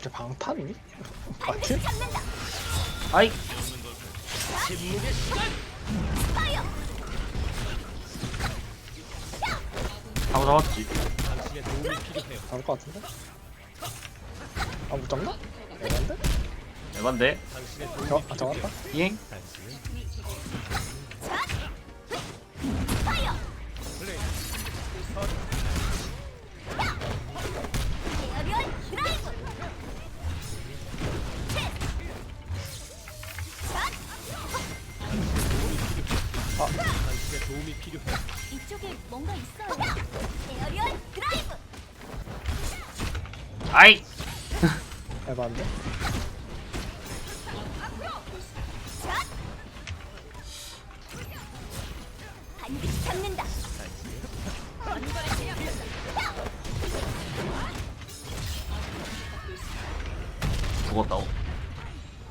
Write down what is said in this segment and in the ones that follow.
쟤 방탄이? 맞지? 잡는다. 아이 파이어. 바로 잡았지 잡을 것 같은데? 아, 못 잡나? 애간데? 에반데 잡, 아, 잡았다? 이행 이쪽에 뭔가 있어요. 에어리얼 드라이브. 아이? 반드시 잡는다. 죽었다고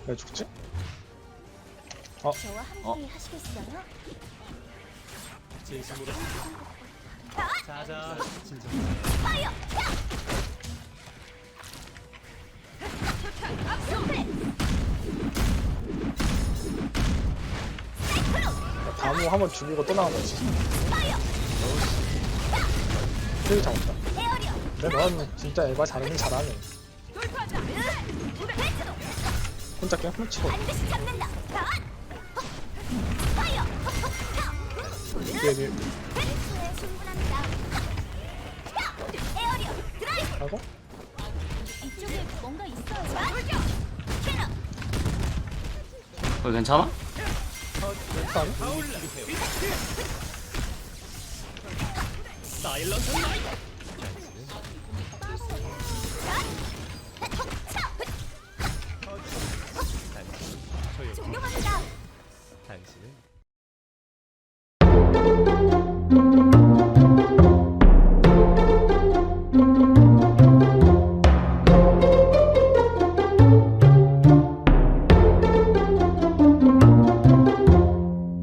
왜 죽지? 저와 함께 어. 하시겠어요? 진심으로 자자 진정 파이어. 다무 한 번 죽이고 또 나간 거지. 되게. 근데 넌 진짜 에바 잘하긴 잘하네. 혼자 그냥 훔치고. 반드시 잡는다. 하고 이쪽에 뭔가 있어요. 그거 괜찮아? 일단 존경합니다. 당신은